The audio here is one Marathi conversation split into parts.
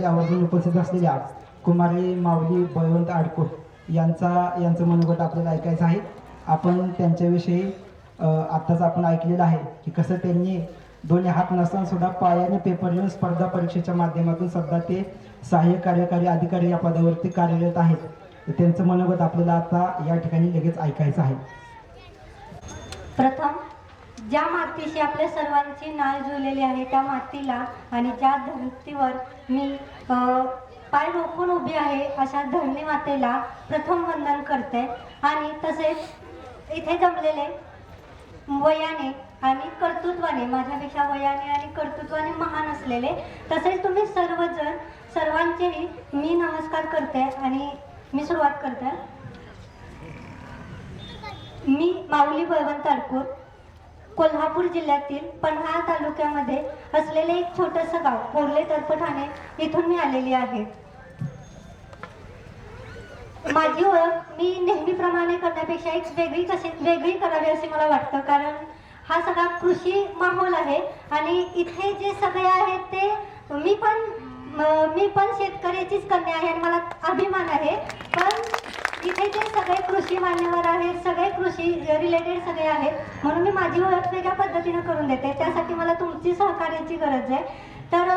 आवर्जून उपस्थित असलेल्या कुमारी माऊली बळवंत आडकोट यांचा यांचं मनोगत आपल्याला ऐकायचं आहे. आपण त्यांच्याविषयी आत्ताच आपण ऐकलेलं आहे की कसं त्यांनी दोन्ही हात नसताना सुद्धा पायाने पेपर लिहून स्पर्धा परीक्षेच्या माध्यमातून सध्या ते सहाय्यक कार्यकारी अधिकारी या पदावरती कार्यरत आहेत. त्यांचं मनोगत आपल्याला आता या ठिकाणी लगेच ऐकायचं आहे. प्रथम ज्या मातीशी आपल्या सर्वांची नाळ जुळलेली आहे त्या मातीला आणि ज्या धरतीवर मी पाय रोखून उभी आहे अशा धरणी मातेला प्रथम वंदन करते. आणि तसेच इथे जमलेले वयाने आणि कर्तृत्वाने माझ्यापेक्षा वयाने आणि कर्तृत्वाने महान असलेले तसेच तुम्ही सर्वजण सर्वांचेही मी नमस्कार करते आणि मी सुरुवात करते. मी माऊली बळवंत अडकूर. कोल्हापूर जिल्ह्यातील पन्हाळा तालुक्यामध्ये असलेले एक छोटंसं गाव कोरले तर्फठाणे इथून मी आलेली आहे. माझी ओळख मी नेहमीप्रमाणे करण्यापेक्षा एक वेगळी कशी वेगळी करावी असे मला वाटतं. कारण हा सगळा कृषी माहोल आहे आणि इथे जे सगळे आहेत ते मी पण मी पण शेतकऱ्याचीच कन्या आहे आणि मला अभिमान आहे. पण इथे जे सगळे कृषी मान्यवर आहेत सगळे कृषी रिलेटेड सगळे आहेत म्हणून मी माझी ओळख वेगळ्या पद्धतीनं करून देते. त्यासाठी मला तुमची सहकार्याची गरज आहे. तर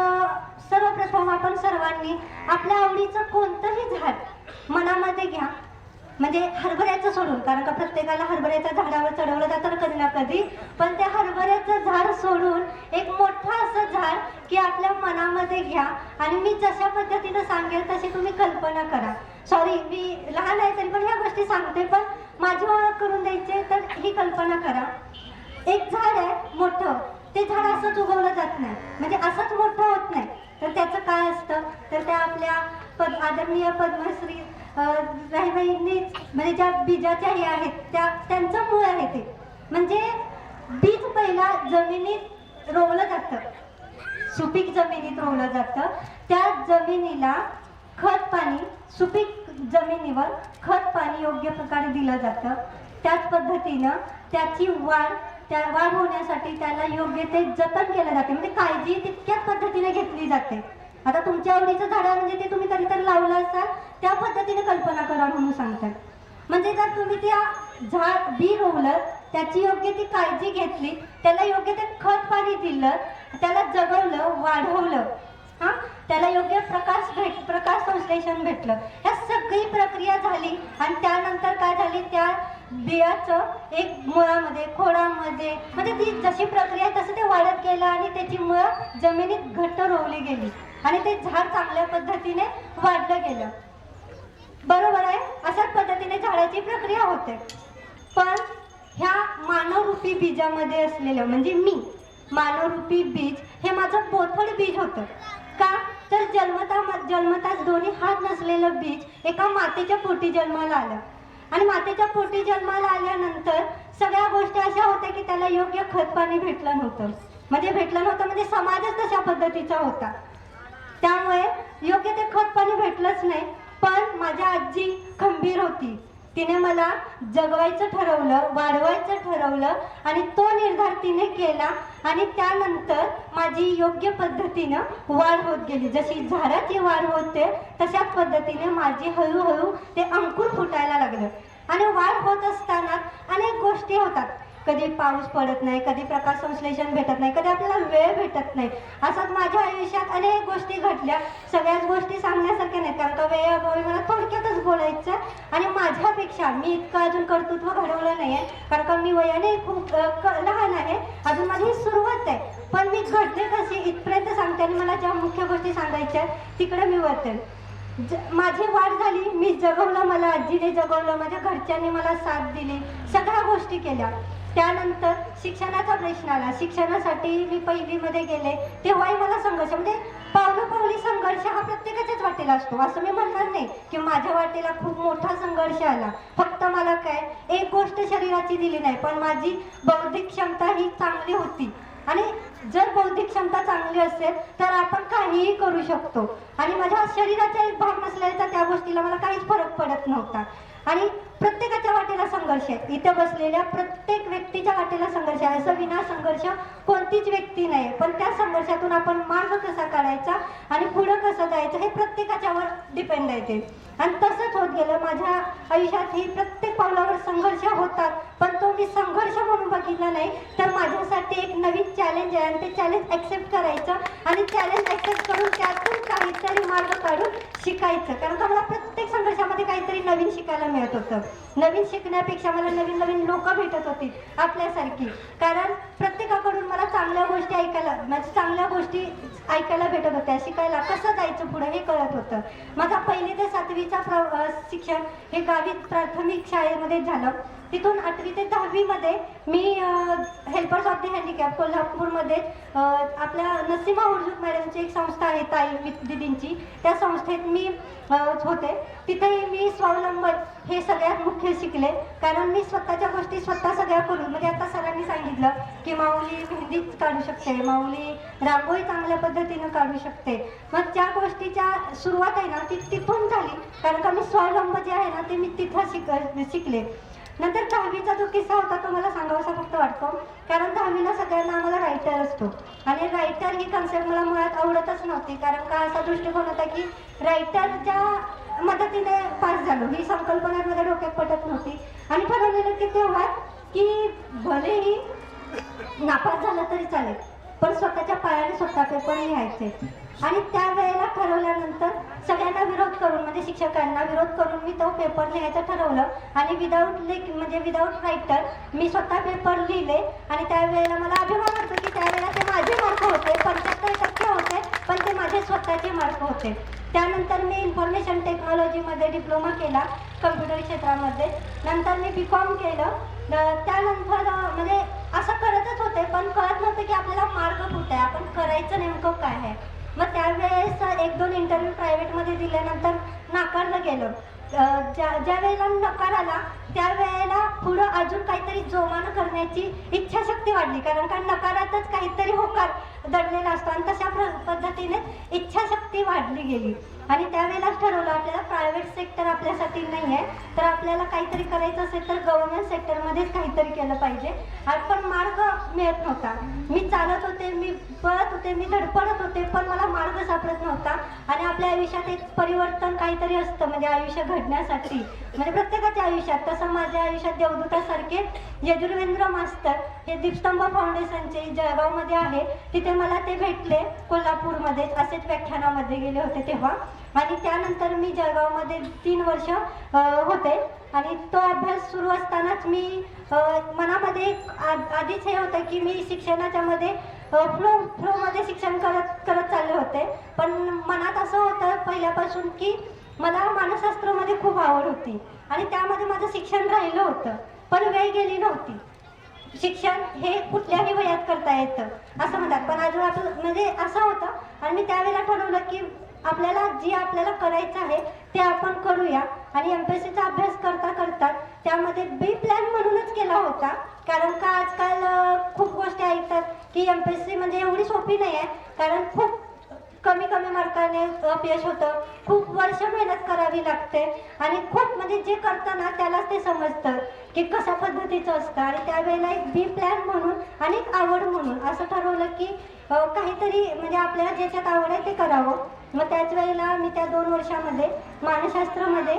सर्वप्रथम आपण सर्वांनी आपल्या आवडीचं कोणतंही झाड मनामध्ये घ्या. म्हणजे हरभऱ्याचं सोडून कारण का प्रत्येकाला हरभऱ्याच्या झाडावर चढवलं जातं कधी ना कधी पण त्या हरभऱ्याचं झाड सोडून एक मोठं असं झाड की आपल्या मनामध्ये घ्या. आणि मी जशा पद्धतीनं सांगेल तशी तुम्ही कल्पना करा. सॉरी मी लहान आहे तरी पण ह्या गोष्टी सांगते पण माझी ओळख करून द्यायची तर ही कल्पना करा. एक झाड आहे मोठं ते झाड असंच उगवलं जात नाही. म्हणजे असंच मोठं होत नाही. तर त्याचं काय असतं? तर त्या आपल्या पद आदरणीय पद्मश्री राहीबाईंनीच म्हणजे ज्या बीजाच्या हे आहेत त्या त्यांचं मूळ आहे ते. म्हणजे बीज पहिला जमिनीत रोवलं जातं. सुपीक जमिनीत रोवलं जातं. त्या जमिनीला खत पाणी सुपीक जमिनीवर खत पाणी योग्य प्रकारे दिलं जातं. त्याच पद्धतीनं त्याची वाढ त्या वाढ होण्यासाठी त्याला योग्य ते जतन केलं जाते. म्हणजे काळजी तितक्याच पद्धतीने घेतली जाते. आता तुमच्या आवडीचं झाड म्हणजे ते तुम्ही कधीतरी लावलं असाल त्या पद्धतीने कल्पना करा म्हणून सांगतात म्हणजे जर तुम्ही त्या झाड बी रोवलं त्याची योग्य ती काळजी घेतली त्याला योग्य ते खत पाणी दिलं त्याला जगवलं वाढवलं हा? त्याला योग्य प्रकाश भेट प्रकाश संश्लेषण भेटलं. ह्या सगळी प्रक्रिया झाली आणि त्यानंतर काय झाली? त्या बियाचं एक मुळामध्ये खोडामध्ये म्हणजे ती जशी प्रक्रिया आहे तसं ते वाढत गेलं आणि त्याची मुळं जमिनीत घट्ट रोवली गेली. आणि ते झाड चांगल्या पद्धतीने वाढलं गेलं. बरोबर आहे? अशाच पद्धतीने झाडाची प्रक्रिया होते. पण ह्या मानवरूपी बीजामध्ये असलेलं म्हणजे मी मानवरूपी बीज हे माझं पोथड बीज होतं. का? तर जन्मता जन्मताच दोन्ही हात नसलेलं बीज एका मातेच्या पोटी जन्माला आलं. आणि मातेच्या पोटी जन्माला आल्यानंतर सगळ्या गोष्टी अशा होत्या की त्याला योग्य खत पाणी भेटलं नव्हतं. म्हणजे भेटलं नव्हतं म्हणजे समाजच तशा पद्धतीचा होता. त्यामुळे योग्य ते खत पाणी भेटलंच नाही पण माझ्या आजी खंबीर होती. तिने मला जगवायचं ठरवलं वाढवायचं ठरवलं आणि तो निर्धार तिने केला आणि त्यानंतर माझी योग्य पद्धतीनं वाढ होत गेली. जशी झाडाची वाढ होते तशाच पद्धतीने माझी हळूहळू ते अंकुर फुटायला लागलं. आणि वाढ होत असताना अनेक गोष्टी होतात. कधी पाऊस पडत नाही कधी प्रकाश संश्लेषण भेटत नाही कधी आपल्याला वेळ भेटत नाही. असंच माझ्या आयुष्यात अनेक गोष्टी घडल्या. सगळ्याच गोष्टी सांगण्यासारख्या नाहीत कारण का वेळेअभावी मला थोडक्यातच बोलायचं आणि माझ्यापेक्षा मी इतकं अजून कर्तृत्व घडवलं नाही आहे कारण का मी वयाने खूप क- लहान आहे. अजून माझी ही सुरुवात आहे. पण मी घडले कशी इथपर्यंत सांगते आणि मला ज्या मुख्य गोष्टी सांगायच्या आहेत तिकडे मी वळते. ज माझी वाढ झाली मी जगवलं मला आजीने जगवलं माझ्या घरच्यांनी मला साथ दिली सगळ्या गोष्टी केल्या. त्यानंतर शिक्षणाचा प्रश्न आला. शिक्षणासाठी मी पहिलीमध्ये गेले. तेव्हाही मला संघर्ष म्हणजे पावलं पावली संघर्ष हा प्रत्येकाच्याच वाटेला असतो. असं मी म्हणणार नाही की माझ्या वाटेला खूप मोठा संघर्ष आला. फक्त मला काय एक गोष्ट शरीराची दिली नाही पण माझी बौद्धिक क्षमता ही चांगली होती. आणि जर बौद्धिक क्षमता चांगली असेल तर आपण काहीही करू शकतो. आणि माझ्या शरीराचा एक भाग नसल्याचा त्या गोष्टीला मला काहीच फरक पडत नव्हता. आणि प्रत्येकाच्या वाटेला संघर्ष आहे. इथं बसलेल्या प्रत्येक व्यक्तीच्या वाटेला संघर्ष आहे. असं विना संघर्ष कोणतीच व्यक्ती नाही. पण त्या संघर्षातून आपण मार्ग कसा काढायचा आणि पुढं कसं जायचं हे प्रत्येकाच्यावर डिपेंड आहे ते. आणि तसंच होत गेलं. माझ्या आयुष्यात ही प्रत्येक पावलावर संघर्ष होतात. पण म्हणून मी संघर्ष म्हणून बघितला नाही तर माझ्यासाठी एक नवीन चॅलेंज आहे आणि ते चॅलेंज ॲक्सेप्ट करायचं आणि चॅलेंज ॲक्सेप्ट करून त्यातून काहीतरी मार्ग काढून शिकायचं. कारण का मला प्रत्येक संघर्षामध्ये काहीतरी नवीन शिकायला मिळत होतं. नवीन शिकण्यापेक्षा मला नवीन नवीन लोक भेटत होती आपल्यासारखी. कारण प्रत्येकाकडून मला चांगल्या गोष्टी ऐकायला म्हणजे चांगल्या गोष्टी ऐकायला भेटत होत्या. शिकायला कसं जायचं पुढे हे कळत होतं. माझा पहिली ते सातवीचा प्र शिक्षण हे गावी प्राथमिक शाळेमध्ये झालं. तिथून आठवी ते दहावीमध्ये मी हेल्पर्स ऑफ द हँडिकॅप कोल्हापूरमध्ये आपल्या नसीमा उर्जुक मॅडमची एक संस्था आहे ताई दिदींची. त्या संस्थेत मी होते. तिथेही मी स्वावलंबन हे सगळ्यात मुख्य शिकले. कारण मी स्वतःच्या गोष्टी स्वतः सगळ्या करून म्हणजे आता सरांनी सांगितलं की माऊली मेहंदी काढू शकते माऊली रांगोळी चांगल्या पद्धतीनं काढू शकते. मग त्या गोष्टीच्या सुरुवात आहे ना ती तिथून झाली. कारण का मी स्वावलंब जे आहे ना ते मी तिथं शिक शिकले. नंतर दहावीचा जो किस्सा होता तो मला सांगावासा फक्त वाटतो. कारण दहावीला सगळ्यांना आम्हाला रायटर असतो. आणि रायटर ही कन्सेप्ट मला मुळात आवडतच नव्हती. कारण का असा दृष्टिकोन होता की रायटरच्या मदतीने पास झालो. ही संकल्पना माझ्या डोक्यात पटत नव्हती. आणि ठरवलेलं की तेव्हा की भलेही नापास झालं तरी चालेल. पण स्वतःच्या पायाने स्वतः पेपर लिहायचे. आणि त्यावेळेला ठरवल्यानंतर सगळ्यांना विरोध करून म्हणजे शिक्षकांना विरोध करून मी तो पेपर लिहायचं ठरवलं. आणि विदाऊट लेख म्हणजे विदाऊट रायटर मी स्वतः पेपर लिहिले. आणि त्यावेळेला मला अभिमान वाटतो की त्यावेळेला ते माझे मार्क होते. पंच्याहत्तर टक्के होते पण ते माझे स्वतःचे मार्क होते. त्यानंतर मी इन्फॉर्मेशन टेक्नॉलॉजीमध्ये डिप्लोमा केला कम्प्युटर क्षेत्रामध्ये. नंतर मी बी कॉम केलं. त्यानंतर म्हणजे असं करतच होते पण कळत नव्हतं की आपल्याला मार्ग कुठे आहे. आपण करायचं नेमकं काय आहे. मग त्यावेळेस एक दोन इंटरव्ह्यू प्रायव्हेटमध्ये दिल्यानंतर नाकारलं गेलं. ज्या ज्या वेळेला नकार आला त्यावेळेला पुढं अजून काहीतरी जोमानं करण्याची इच्छाशक्ती वाढली. कारण का नकारातच काहीतरी होकार दडलेला असतो. आणि तशा प्र- पद्धतीने इच्छाशक्ती वाढली गेली. आणि त्यावेळेलाच ठरवलं आपल्याला प्रायव्हेट सेक्टर आपल्यासाठी नाही आहे तर आपल्याला काहीतरी करायचं असेल तर गव्हर्नमेंट सेक्टरमध्येच काहीतरी केलं पाहिजे. आणि पण मार्ग मिळत नव्हता. मी चालत होते मी पळत होते मी धडपडत होते पण मला मार्ग सापडत नव्हता. आणि आपल्या आयुष्यात एक परिवर्तन काहीतरी असतं म्हणजे आयुष्य घडण्यासाठी. म्हणजे प्रत्येकाच्या आयुष्यात तसं माझ्या आयुष्यात देवदूतासारखे यजुर्वेंद्र मास्तर हे दीपस्तंभ फाउंडेशनचे जळगावमध्ये आहे. तिथे मला ते भेटले कोल्हापूरमध्ये असेच व्याख्यानामध्ये गेले होते तेव्हा. आणि त्यानंतर मी जळगावमध्ये तीन वर्ष होते. आणि तो अभ्यास सुरू असतानाच मी मनामध्ये आ- आधीच हे होतं की मी शिक्षणाच्या मध्ये फ्लो फ्लोमध्ये शिक्षण करत करत चालले होते. पण मनात असं होतं पहिल्यापासून की मला मानसशास्त्रामध्ये खूप आवड होती आणि त्यामध्ये माझं शिक्षण राहिलं होतं पण वेळ गेली नव्हती. शिक्षण हे कुठल्याही वयात करता येतं असं म्हणतात. पण अजून आपलं म्हणजे असं होतं आणि मी त्यावेळेला ठरवलं की आपल्याला जे आपल्याला करायचं आहे ते आपण करूया. आणि एम पी एस सीचा अभ्यास करता करता त्यामध्ये बी प्लॅन म्हणूनच केला होता. कारण का आजकाल खूप गोष्टी ऐकतात की एम पी एस सी म्हणजे एवढी सोपी नाही आहे. कारण खूप अपयश होतं. खूप वर्ष मेहनत करावी लागते. आणि खूप म्हणजे जे करताना त्यालाच ते समजतं की कशा पद्धतीचं असतं. आणि त्यावेळेला एक बी प्लॅन म्हणून आणि एक आवड म्हणून असं ठरवलं की काहीतरी म्हणजे आपल्याला ज्याच्यात आवड आहे ते करावं. मग त्याच वेळेला मी त्या दोन वर्षामध्ये मानसशास्त्रामध्ये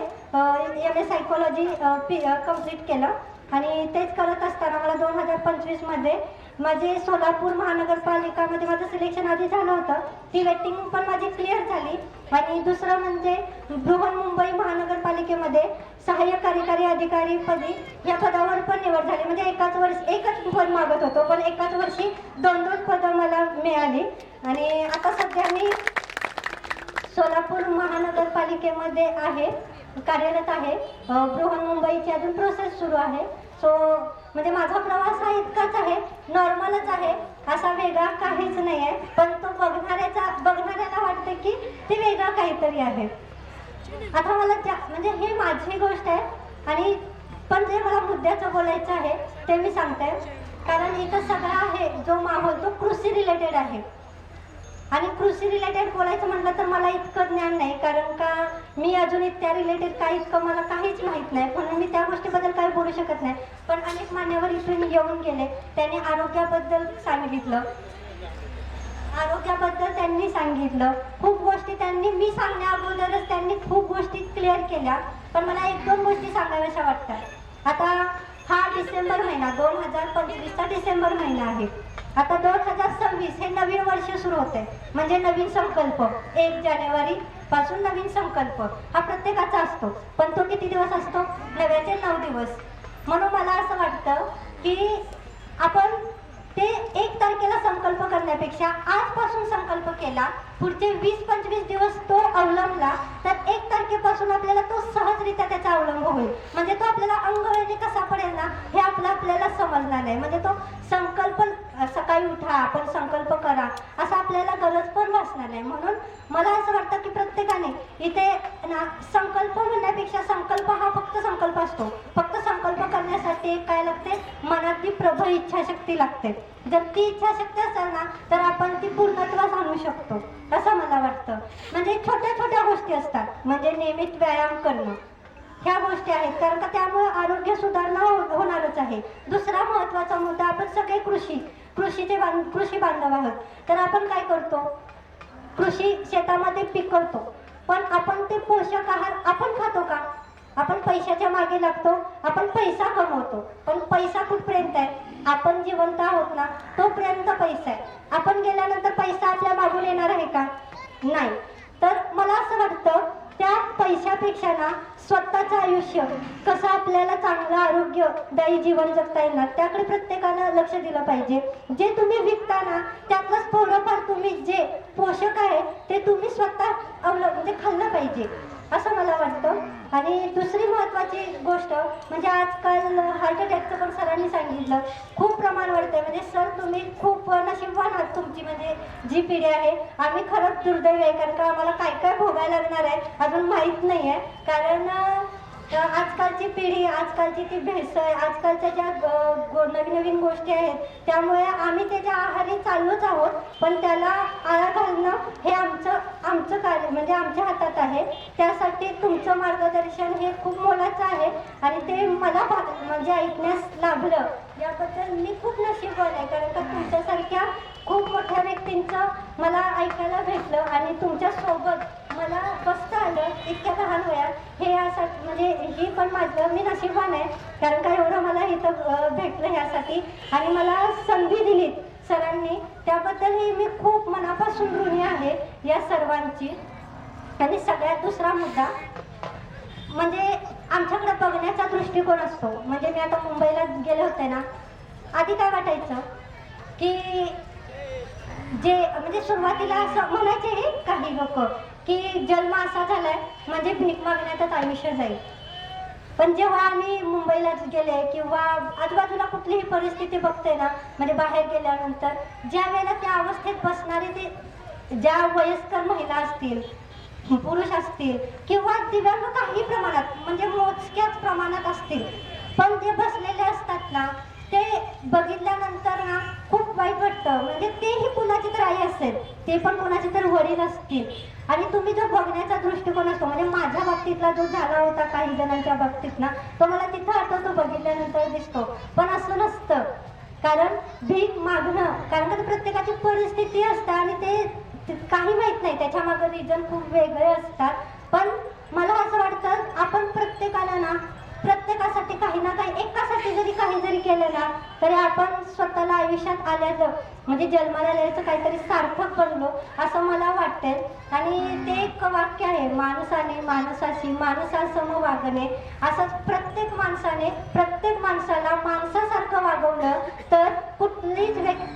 M A psychology P complete केलं. आणि तेच करत असताना मला दोन हजार पंचवीसमध्ये माझे सोलापूर महानगरपालिकामध्ये माझं सिलेक्शन आधी झालं होतं. ती वेटिंग पण माझी क्लिअर झाली. आणि दुसरं म्हणजे बृहन्मुंबई महानगरपालिकेमध्ये सहाय्यक कार्यकारी अधिकारी पदी या पदावर पण निवड झाली. म्हणजे एकाच वर्ष एकच पद मागत होतो पण एकाच वर्षी दोन दोन पदं मला मिळाली. आणि आता सध्या मी सोलापूर महानगरपालिकेमध्ये आहे कार्यरत आहे. बृहन मुंबईची अजून प्रोसेस सुरू आहे. सो म्हणजे माझा प्रवास हा इतकाच आहे नॉर्मलच आहे. असा वेगळा काहीच नाही आहे पण तो बघणाऱ्याचा बघणाऱ्याला वाटतं की ते वेगळा काहीतरी आहे. आता मला ज्या म्हणजे हे माझी गोष्ट आहे. आणि पण जे मला मुद्द्याचं बोलायचं आहे ते मी सांगते. कारण इथं सगळा आहे जो माहोल तो कृषी रिलेटेड आहे. आणि कृषी रिलेटेड बोलायचं म्हटलं तर मला इतकं ज्ञान नाही कारण का मी अजून त्या रिलेटेड काही इतकं मला काहीच माहीत नाही. म्हणून मी त्या गोष्टीबद्दल काही बोलू शकत नाही. पण अनेक मान्यवर इथून येऊन गेले. त्यांनी आरोग्याबद्दल सांगितलं. आरोग्याबद्दल त्यांनी सांगितलं. खूप गोष्टी त्यांनी मी सांगण्या अगोदरच त्यांनी खूप गोष्टी क्लिअर केल्या. पण मला एक दोन गोष्टी सांगाव्याशा वाटतात. आता हा डिसेंबर महिना दोन हजार पंचवीसचा डिसेंबर महिना आहे. आता दोन हजार सव्वीस हे नवीन वर्ष सुरू होते म्हणजे नवीन संकल्प. एक जानेवारी पासून नवीन संकल्प. हा प्रत्येकाचा असतो. पण तो किती दिवस असतो? नव्याचे नऊ दिवस. म्हणून मला असं वाटतं की आपण ते एक तारखेला संकल्प करण्यापेक्षा आजपासून संकल्प केला पुढचे वीस पंचवीस दिवस तो अवलंबला तर एक तारखेपासून आपल्याला तो सहजरित्या त्याचा अवलंब होईल. म्हणजे तो आपल्याला अंगवळणी कसा पडेल ना हे आपलं आपल्याला समजणार नाही. म्हणजे तो संकल्प सकाळी उठा आपण संकल्प करा असं आपल्याला गरज पण भासणार आहे म्हणून मला असं वाटतं की प्रत्येकाने इथे ना संकल्प म्हणण्यापेक्षा संकल्प हा फक्त संकल्प असतो. फक्त संकल्प करण्यासाठी एक काय लागते? मनातली प्रबळ इच्छाशक्ती लागते. जर ती इच्छाशक्ती असेल ना तर आपण ती पूर्णत्वास आणू शकतो असं मला वाटतं. म्हणजे छोट्या छोट्या गोष्टी असतात. म्हणजे नियमित व्यायाम करणं. ह्या गोष्टी आहेत. कारण का त्यामुळे आरोग्य सुधारणा हो-, होणारच आहे. दुसरा महत्त्वाचा मुद्दा आपण सगळे कृषी कृषीचे बांध कृषी बांधव आहोत. तर आपण काय करतो? कृषी शेतामध्ये पिकवतो पण आपण ते पोषक आहार आपण खातो का? आपण पैशाच्या मागे लागतो आपण पैसा कमवतो. पण पैसा कुठपर्यंत आहे? आपण जिवंत आहोत ना तोपर्यंत पैसा आहे. आपण गेल्यानंतर पैसा आपल्या मागून येणार आहे का? नाही. तर मला असं वाटतं त्या पैशापेक्षा ना स्वतःचं आयुष्य कसं आपल्याला चांगलं आरोग्यदायी जीवन जगता येईल ना त्याकडे प्रत्येकानं लक्ष दिलं पाहिजे. जे तुम्ही विकता ना त्यातलंच थोडंफार तुम्ही जे पोषक आहे ते तुम्ही स्वतः अवलं म्हणजे खाल्लं पाहिजे असं मला वाटतं. आणि दुसरी महत्त्वाची गोष्ट म्हणजे आजकाल हार्ट अटॅकचं पण सरांनी सांगितलं खूप प्रमाण वाढतंय. म्हणजे सर तुम्ही खूप नशीबवान आहात तुमची. म्हणजे जी पिढी आहे आम्ही खरंच दुर्दैव आहे. कारण का आम्हाला काय काय भोगायला लागणार आहे अजून माहीत नाही आहे. कारण आजकालची पिढी आजकालची ती भेसळ आजकालच्या ज्या गो- नवीन नवीन गोष्टी आहेत त्यामुळे आम्ही त्याच्या आहारी चाललोच आहोत पण त्याला आळा घालणं हे आमचं आमचं कार्य म्हणजे आमच्या हातात आहे. त्यासाठी तुमचं मार्गदर्शन हे खूप मोलाचं आहे. आणि ते मला भाग म्हणजे ऐकण्यास लाभलं. याबद्दल मी खूप नशीबवान आहे कारण का तुमच्यासारख्या खूप मोठ्या व्यक्तींचं मला ऐकायला भेटलं आणि तुमच्यासोबत मला बसता आलं इतक्या लहान वयात. हे यासाठी म्हणजे ही पण माझं मी नशीबवान आहे कारण का एवढं मला इथं भेटलं ह्यासाठी आणि मला संधी दिली सरांनी. त्याबद्दलही मी खूप मनापासून ऋणी आहे या सर्वांची. आणि सगळ्यात दुसरा मुद्दा म्हणजे आमच्याकडे बघण्याचा दृष्टिकोन असतो. म्हणजे मी आता मुंबईला गेले होते ना आधी काय वाटायचं की जे म्हणजे सुरुवातीला असं म्हणायचे काही लोक की जन्म असा झालाय म्हणजे भीक मागण्यातच आयुष्य जाईल. पण जेव्हा आम्ही मुंबईला गेले किंवा आजूबाजूला कुठलीही परिस्थिती बघते ना म्हणजे बाहेर गेल्यानंतर ज्या वेळेला त्या अवस्थेत बसणारे ते ज्या वयस्कर महिला असतील पुरुष असतील किंवा दिव्यांग काही प्रमाणात म्हणजे मोजक्याच प्रमाणात असतील. पण जे बसलेले असतात ना ते बघितल्यानंतर ना खूप वाईट वाटतं. म्हणजे तेही कुणाची तर आई असेल ते पण कुणाचे तर वडील असतील. आणि तुम्ही जो बघण्याचा दृष्टिकोन असतो म्हणजे माझ्या बाबतीतला जो झाला होता काही जणांच्या बाबतीत ना तो मला तिथं आठवतो बघितल्यानंतर दिसतो. पण असं नसतं. कारण भीक मागणं कारण का प्रत्येकाची परिस्थिती असते आणि ते काही माहीत नाही. त्याच्यामागे रिझन खूप वेगळे असतात. पण मला असं वाटतं आपण प्रत्येकाला ना प्रत्येकासाठी काही ना काही एकासाठी जरी काही जरी केलं ना तरी आपण स्वतःला आयुष्यात आल्याचं म्हणजे जन्माला आल्याचं काहीतरी सार्थक बनलो असं मला वाटते आणि ते एक वाक्य आहे माणसाने माणसाशी माणसासम वागणे असंच प्रत्येक माणसाने प्रत्येक माणसाला माणसासारखं वागवलं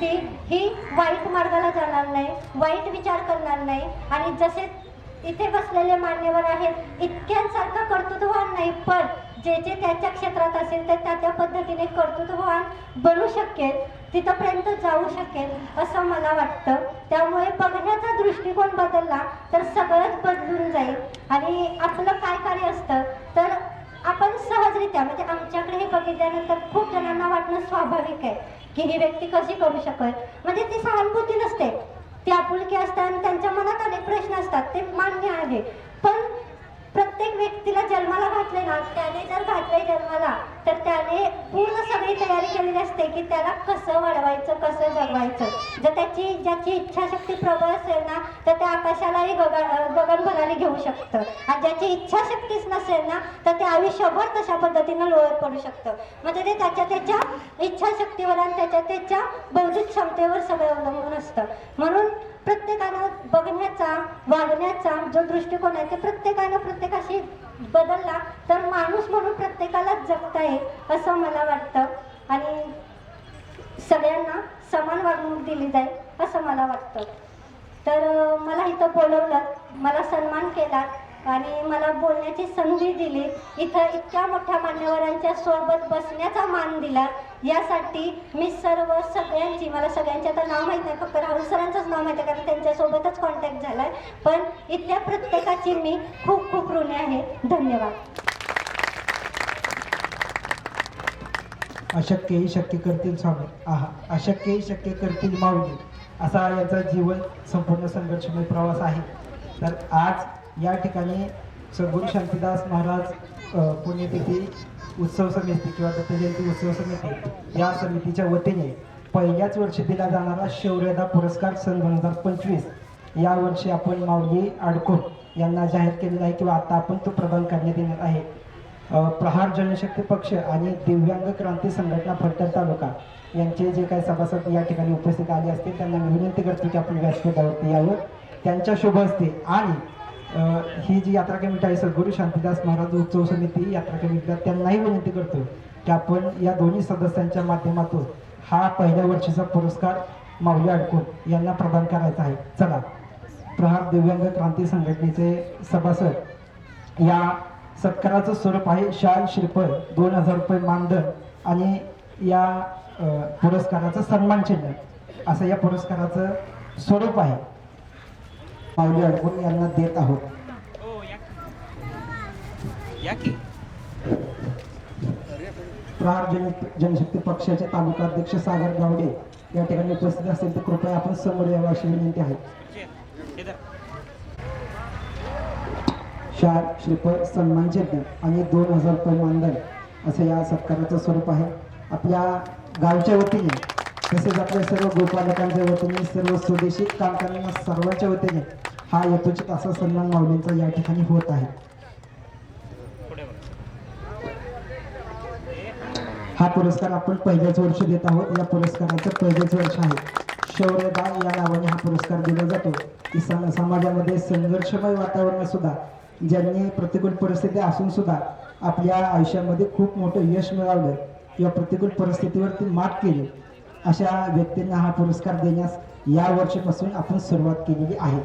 ती व्यक्ती ही वाईट मार्गाला जाणार नाही वाईट विचार करणार नाही. आणि जसे इथे बसलेले मान्यवर आहेत इतक्यांसारखं कर्तृत्ववान नाही पण जे जे त्याच्या क्षेत्रात असेल तर त्या त्या पद्धतीने कर्तृत्ववान बनू शकेल तिथंपर्यंत जाऊ शकेल असं मला वाटतं. त्यामुळे बघण्याचा दृष्टिकोन बदलला तर सगळंच बदलून जाईल. आणि आपलं काय कार्य असतं तर आपण सहजरित्या म्हणजे आमच्याकडे हे बघितल्यानंतर खूप जणांना वाटणं स्वाभाविक आहे की ही व्यक्ती कशी करू शकत म्हणजे ती सहानुभूती नसते. ती आपुलकी असते आणि त्यांच्या मनात अनेक प्रश्न असतात. ते मान्य आहे. जन्माला घातले ना त्याने जर घातले जन्माला तर त्याने पूर्ण सगळी तयारी केलेली असते की त्याला कसं वाढवायचं कसं जगवायचं. जर त्याची ज्याची इच्छाशक्ती प्रबळ असेल ना तर त्या आकाशालाही गगन गगन भरारी घेऊ शकतं. आणि ज्याची इच्छाशक्तीच नसेल ना तर ते आयुष्यभर तशा पद्धतीनं लोळत पडू शकतं. म्हणजे ते त्याच्या त्याच्या इच्छाशक्तीवर आणि त्याच्या त्याच्या बौद्धिक क्षमतेवर सगळं अवलंबून असतं. म्हणून प्रत्येकानं बघण्याचा वागण्याचा जो दृष्टिकोन आहे ते प्रत्येकानं प्रत्येकाशी बदलला तर माणूस म्हणून प्रत्येकालाच जगता येईल असं मला वाटतं. आणि सगळ्यांना समान वागणूक दिली जाईल असं मला वाटतं. तर मला इथं बोलवलं मला सन्मान केला. आणि मला बोलण्याची संधी दिली. इथं इतक्या मोठ्या मान्यवरांच्या सोबत बसण्याचा मान दिला. यासाठी मी सर्व सगळ्यांची मला सगळ्यांचे आता नाव माहीत नाही फक्त राहुल सरांचंच नाव माहिती आहे कारण त्यांच्यासोबतच कॉन्टॅक्ट झाला आहे पण इथल्या प्रत्येकाची मी खूप खूप ऋणी आहे. धन्यवाद. अशक्यही शक्य करतील स्वामी. आहा अशक्यही शक्य करतील माऊली. असा यांचा जीवन संपूर्ण संघर्षमय प्रवास आहे. तर आज या ठिकाणी सगुण शांतीदास महाराज पुण्यतिथी उत्सव समिती किंवा दत्तजयंती उत्सव समिती या समितीच्या वतीने पहिल्याच वर्षी दिला जाणारा शौर्यदा पुरस्कार सन दोन हजार पंचवीस. या वर्षी आपण माऊली आडकोट यांना जाहीर केलेला आहे किंवा आता आपण तो प्रदान करण्यात येणार आहे. प्रहार जनशक्ती पक्ष आणि दिव्यांग क्रांती संघटना फलटण तालुका यांचे जे काही सभासद या ठिकाणी उपस्थित आले असतील त्यांना विनंती करतो की आपण व्यासपीठावरती यावं. त्यांच्या शुभ असते आणि ही जी यात्रा कमिटी आहे सद्गुरू शांतीदास महाराज उत्सव समिती यात्रा कमिटीला त्यांनाही विनंती करतो की आपण या दोन्ही सदस्यांच्या माध्यमातून हा पहिल्या वर्षीचा पुरस्कार माऊली अडकून यांना प्रदान करायचा आहे. चला प्रहार दिव्यांग क्रांती संघटनेचे सभासद. या सत्काराचं स्वरूप आहे शाल श्रीफळ दोन हजार रुपये मानधन आणि या पुरस्काराचं सन्मान चिन्ह. असं या पुरस्काराचं स्वरूप आहे. माऊली अडकून यांना देत आहोत. हो प्रहार जन जनशक्ती पक्षाचे तालुका अध्यक्ष सागर गावडे या ठिकाणी उपस्थित असतील तर कृपया आपण समोर यावं अशी विनंती आहे. शाल श्रीफळ सन्मान चिन्ह आणि दोन हजार रुपये मानधन असं या सत्काराचं स्वरूप आहे. आपल्या गावच्या वतीने तसेच आपल्या सर्व गोपालकांच्या वतीने सर्व स्वदेशी काम करणाऱ्या सर्वांच्या वतीने हा यथोचित असा सन्मान माऊलींचा या ठिकाणी होत आहे. हा पुरस्कार आपण पहिल्याच वर्ष देत आहोत. या पुरस्काराचं पहिलेच वर्ष आहे. शौर्यदान या नावाने हा पुरस्कार दिला जातो. की समाजामध्ये संघर्षमय वातावरण सुद्धा ज्यांनी प्रतिकूल परिस्थिती असून सुद्धा आपल्या आयुष्यामध्ये खूप मोठं यश मिळवलं किंवा प्रतिकूल परिस्थितीवरती मात केली. अशा व्यक्तींना हा पुरस्कार देण्यास या वर्षीपासून आपण सुरुवात केलेली आहे.